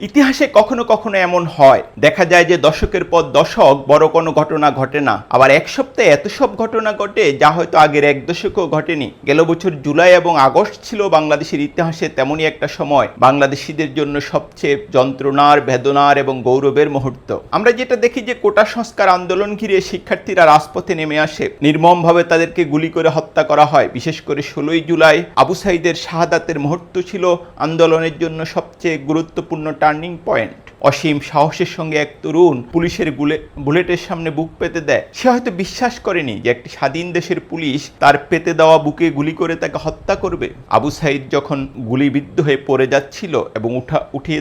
ইতিহাসে কখনো কখনো এমন হয়। দেখা যায় যে দশকের পর দশক বড় কোনো ঘটনা ঘটে না। আবার এক সপ্তাহে এত সব ঘটনা ঘটে যা হয়তো আগের এক দশকও ঘটেনি। গেল বছর জুলাই এবং আগস্ট ছিল বাংলাদেশের ইতিহাসে তেমনই একটা সময়। বাংলাদেশিদের জন্য সবচেয়ে যন্ত্রণার, বেদনার এবং গৌরবের মুহূর্ত। আমরা যেটা দেখি যে কোটা সংস্কার আন্দোলন ঘিরে শিক্ষার্থীরা রাজপথে নেমে আসে। নির্মমভাবে তাদেরকে গুলি করে হত্যা করা হয়। বিশেষ করে ষোলোই জুলাই আবু সাইদের শাহাদাতের মুহূর্ত ছিল আন্দোলনের জন্য সবচেয়ে গুরুত্বপূর্ণ টার্নিং পয়েন্ট অসীম সাহসের সঙ্গে এক তরুণ পুলিশের বুলেটের সামনে বুক পেতে দেয়। সে হয়তো বিশ্বাস করেনি যে একটি স্বাধীন দেশের পুলিশ তার পেতে দেওয়া বুকে গুলি করে তাকে হত্যা করবে। আবু সাইদ যখন গুলিবিদ্ধ হয়ে পড়ে যাচ্ছিল এবং উঠা উঠিয়ে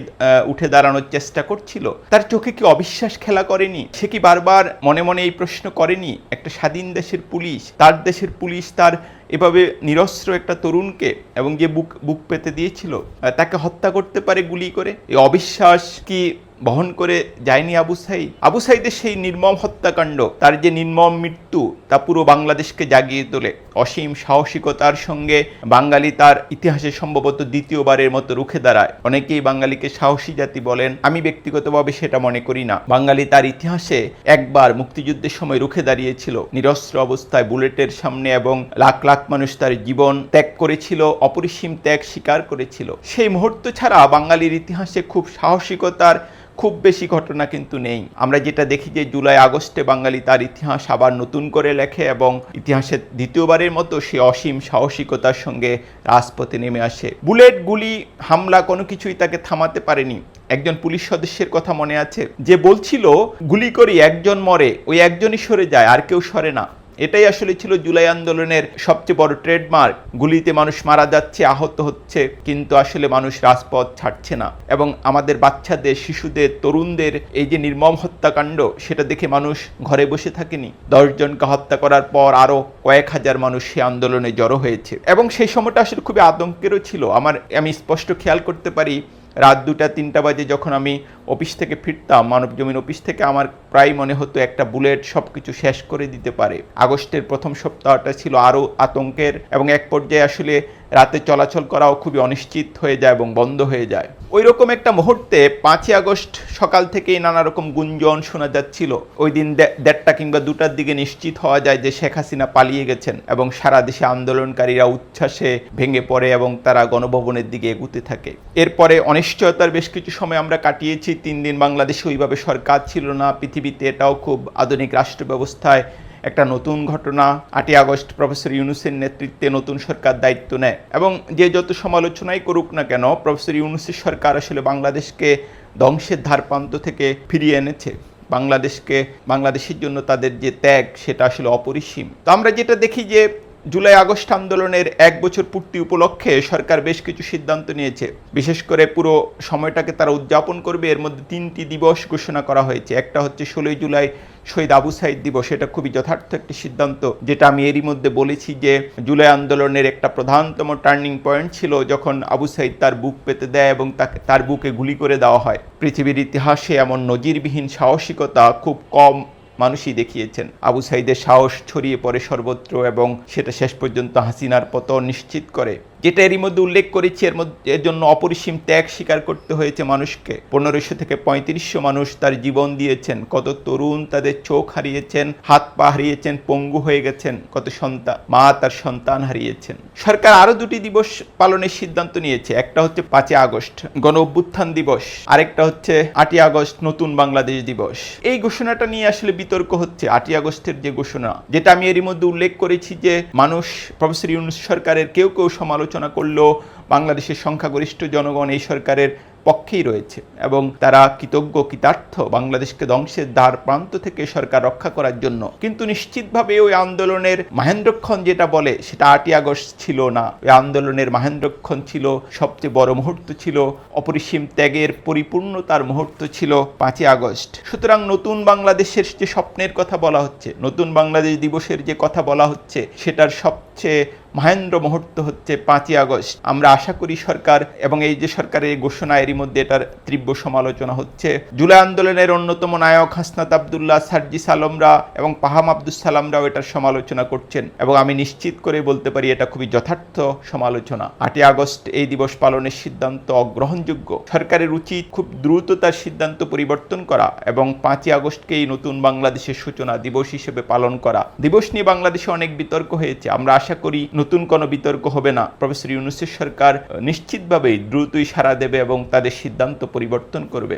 উঠে দাঁড়ানোর চেষ্টা করছিল, তার চোখে কি অবিশ্বাস খেলা করেনি? সে কি বারবার মনে মনে এই প্রশ্ন করেনি? একটা স্বাধীন দেশের পুলিশ, তার দেশের পুলিশ, তার এভাবে নিরস্ত্র একটা তরুণকে এবং যে বুক বুক পেতে দিয়েছিল তাকে হত্যা করতে পারে গুলি করে, এই অবিশ্বাস কি বহন করে যায়নি আবু সাইদ? আবু সাইদের সেই নির্মম হত্যাকাণ্ড, তার যে নির্মম মৃত্যু তা পুরো বাংলাদেশকে জাগিয়ে তোলে। অসীম সাহসিকতার সঙ্গে বাঙালি তার ইতিহাসে সম্ভবত দ্বিতীয়বারের মতো রুখে দাঁড়ায়। অনেকেই বাঙালিকে সাহসী জাতি বলেন, আমি ব্যক্তিগতভাবে সেটা মনে করি না। বাঙালি তার ইতিহাসে একবার মুক্তিযুদ্ধের সময় রুখে দাঁড়িয়েছিল। নিরস্ত্র অবস্থায় বুলেটের সামনে এবং লাখ লাখ মানুষ তার জীবন ত্যাগ করেছিল, অপরিসীম ত্যাগ স্বীকার করেছিল। সেই মুহূর্ত ছাড়া বাঙালির ইতিহাসে খুব সাহসিকতার খুব বেশি ঘটনা কিন্তু নেই। আমরা যেটা দেখি যে জুলাই, আগস্টে বাঙালি তার ইতিহাস আবার নতুন করে লেখে এবং ইতিহাসের দ্বিতীয়বারের মতো সে অসীম সাহসিকতার সঙ্গে রাজপথে নেমে আসে। বুলেট গুলি, হামলা কোনো কিছুই তাকে থামাতে পারেনি। একজন পুলিশ সদস্যের কথা মনে আছে। যে বলছিল, গুলি করি, একজন মরে, ওই একজনই সরে যায়, আর কেউ সরে না। এটাই আসলে ছিল জুলাই আন্দোলনের সবচেয়ে বড় ট্রেডমার্ক। গুলিতে মানুষ মারা যাচ্ছে, আহত হচ্ছে, কিন্তু আসলে মানুষ রাজপথ ছাড়ছে না। এবং আমাদের বাচ্চাদের, শিশুদের, তরুণদের এই যে নির্মম হত্যাকাণ্ড, সেটা দেখে মানুষ ঘরে বসে থাকেনি। দশজনকে হত্যা করার পর আরও কয়েক হাজার মানুষ সে আন্দোলনে জড়ো হয়েছে। এবং সেই সময়টা আসলে খুবই আতঙ্কেরও ছিল। আমার, আমি স্পষ্ট খেয়াল করতে পারি রাত দুটা, তিনটা বাজে যখন আমি অফিস থেকে ফিরতাম, মানব জমিন অফিস থেকে আমার প্রায় মনে হতো একটা বুলেট সব কিছু শেষ করে দিতে পারে। আগস্টের প্রথম সপ্তাহটা ছিল আরও আতঙ্কের এবং এক পর্যায়ে আসলে রাতে চলাচল করাও খুবই অনিশ্চিত হয়ে যায় এবং বন্ধ হয়ে যায়। ওই রকম একটা মুহূর্তে পাঁচই আগস্ট সকাল থেকেই নানা রকম গুঞ্জন শোনা যাচ্ছিল। ওই দিন দেড়টা কিংবা দুটার দিকে নিশ্চিত হওয়া যায় যে শেখ হাসিনা পালিয়ে গেছেন এবং সারা দেশে আন্দোলনকারীরা উচ্ছ্বাসে ভেঙে পড়ে এবং তারা গণভবনের দিকে এগুতে থাকে। এরপরে অনিশ্চয়তার বেশ কিছু সময় আমরা কাটিয়েছি। তিন দিন বাংলাদেশে ওইভাবে সরকার ছিল না। পৃথিবীতে এটাও খুব আধুনিক রাষ্ট্র ব্যবস্থায় একটা নতুন ঘটনা, আটই আগস্ট প্রফেসর ইউনুসের নেতৃত্বে নতুন সরকার দায়িত্ব নেয়। এবং যে যত সমালোচনাই করুক না কেন, প্রফেসর ইউনুসের সরকার আসলে বাংলাদেশকে ধ্বংসের ধারপ্রান্ত থেকে ফিরিয়ে এনেছে। বাংলাদেশকে, বাংলাদেশের জন্য তাদের যে ত্যাগ, সেটা আসলে অপরিসীম। তো আমরা যেটা দেখি যে জুলাই আগস্ট আন্দোলনের এক বছর পূর্তি উপলক্ষে সরকার বেশ কিছু সিদ্ধান্ত নিয়েছে। বিশেষ করে পুরো সময়টাকে তারা উদযাপন করবে, এর মধ্যে তিনটি দিবস ঘোষণা করা হয়েছে। একটা হচ্ছে ষোলোই জুলাই শহীদ আবু সাইদ দিবস, এটা খুবই যথার্থ একটি সিদ্ধান্ত, যেটা আমি এরই মধ্যে বলেছি যে জুলাই আন্দোলনের একটা প্রধানতম টার্নিং পয়েন্ট ছিল যখন আবু সাইদ তার বুক পেতে দেয় এবং তাকে, তার বুকে গুলি করে দেওয়া হয়। পৃথিবীর ইতিহাসে এমন নজিরবিহীন সাহসিকতা খুব কম মানুষই দেখিয়েছেন। আবু সাইদের সাহস ছড়িয়ে পড়ে সর্বত্র এবং সেটা শেষ পর্যন্ত হাসিনার পতন নিশ্চিত করে। যেটা এরই মধ্যে উল্লেখ করেছি, এর মধ্যে, এর জন্য অপরিসীম ত্যাগ স্বীকার করতে হয়েছে মানুষকে। পনেরোশো থেকে পঁয়ত্রিশশো মানুষ তার জীবন দিয়েছেন। কত তরুণ তাদের চোখ হারিয়েছেন, হাত পা হারিয়েছেন, পঙ্গু হয়ে গেছেন, কত সন্তান, মা তার সন্তান হারিয়েছেন। সরকার আরও দুটি দিবস পালনের সিদ্ধান্ত নিয়েছে, একটা হচ্ছে পাঁচই আগস্ট, গণ অভ্যুত্থান দিবস, আরেকটা হচ্ছে আটই আগস্ট, নতুন বাংলাদেশ দিবস। এই ঘোষণাটা নিয়ে আসলে বিতর্ক হচ্ছে, আটই আগস্টের যে ঘোষণা, যেটা আমি এরই মধ্যে উল্লেখ করেছি যে মানুষ, প্রফেসর ইউনুস সরকারের কেউ কেউ সমালোচনা করলেও বাংলাদেশের সংখ্যাগরিষ্ঠ জনগণ এই সরকারের পক্ষেই রয়েছে এবং তারা কৃতজ্ঞ, কৃতার্থ বাংলাদেশকে ধ্বংসের দ্বার প্রান্ত থেকে সরকার রক্ষা করার জন্য। কিন্তু নিশ্চিতভাবে ওই আন্দোলনের মাহেন্দ্রক্ষণ যেটা বলে, সেটা আটই আগস্ট ছিল না। ওই আন্দোলনের মাহেন্দ্রক্ষণ ছিল, সবচেয়ে বড় মুহূর্ত ছিল, অপরিসীম ত্যাগের পরিপূর্ণতার মুহূর্ত ছিল পাঁচই আগস্ট। সুতরাং নতুন বাংলাদেশের যে স্বপ্নের কথা বলা হচ্ছে, নতুন বাংলাদেশ দিবসের যে কথা বলা হচ্ছে, সেটার সবচেয়ে মহেন্দ্র মুহূর্ত হচ্ছে পাঁচই আগস্ট। আমরা আশা করি সরকার এবং এই যে সরকারের ঘোষণা, এরই মধ্যে এটার তীব্র সমালোচনা হচ্ছে। জুলাই আন্দোলনের অন্যতম নায়ক হাসনাত আবদুল্লাহ সার্জিস আলমরা এবং পাহাম আব্দুল সালামরাও এটার সমালোচনা করছেন এবং আমি নিশ্চিত করে বলতে পারি এটা খুবই যথার্থ সমালোচনা। আটই আগস্ট এই দিবস পালনের সিদ্ধান্ত অগ্রহণযোগ্য। সরকারের উচিত খুব দ্রুত তার সিদ্ধান্ত পরিবর্তন করা এবং পাঁচই আগস্টকেই নতুন বাংলাদেশের সূচনা দিবস হিসেবে পালন করা। দিবস নিয়ে বাংলাদেশে অনেক বিতর্ক হয়েছে। আমরা আশা করি নতুন কোনো বিতর্ক হবে না। প্রফেসর ইউনুসের সরকার নিশ্চিতভাবেই দ্রুতই সাড়া দেবে এবং তাদের সিদ্ধান্ত পরিবর্তন করবে।